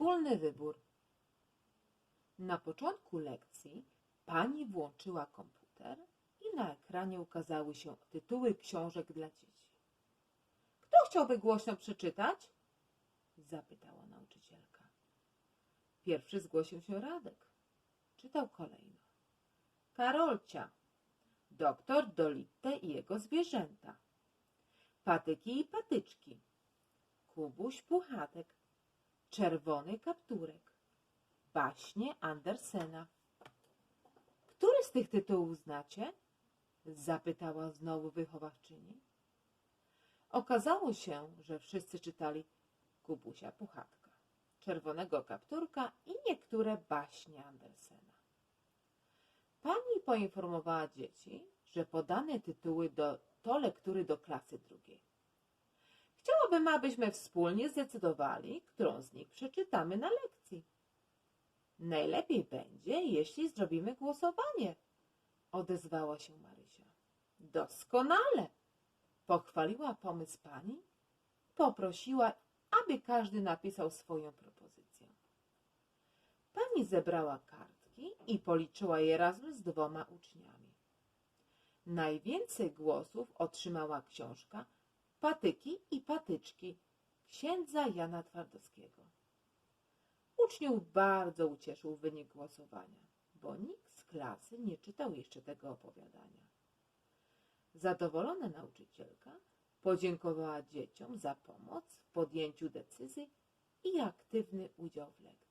Wspólny wybór. Na początku lekcji pani włączyła komputer i na ekranie ukazały się tytuły książek dla dzieci. Kto chciałby głośno przeczytać? Zapytała nauczycielka. Pierwszy zgłosił się Radek. Czytał kolejno. Karolcia. Doktor Dolitte i jego zwierzęta. Patyki i patyczki. Kubuś Puchatek. Czerwony kapturek. Baśnie Andersena. Który z tych tytułów znacie? Zapytała znowu wychowawczyni. Okazało się, że wszyscy czytali Kubusia Puchatka, Czerwonego Kapturka i niektóre baśnie Andersena. Pani poinformowała dzieci, że podane tytuły do, to lektury do klasy drugiej. Chciałabym, abyśmy wspólnie zdecydowali, którą z nich przeczytamy na lekcji. Najlepiej będzie, jeśli zrobimy głosowanie, odezwała się Marysia. Doskonale, pochwaliła pomysł pani, poprosiła, aby każdy napisał swoją propozycję. Pani zebrała kartki i policzyła je razem z dwoma uczniami. Najwięcej głosów otrzymała książka Patyki i patyczki księdza Jana Twardowskiego. Uczniów bardzo ucieszył wynik głosowania, bo nikt z klasy nie czytał jeszcze tego opowiadania. Zadowolona nauczycielka podziękowała dzieciom za pomoc w podjęciu decyzji i aktywny udział w lekcji.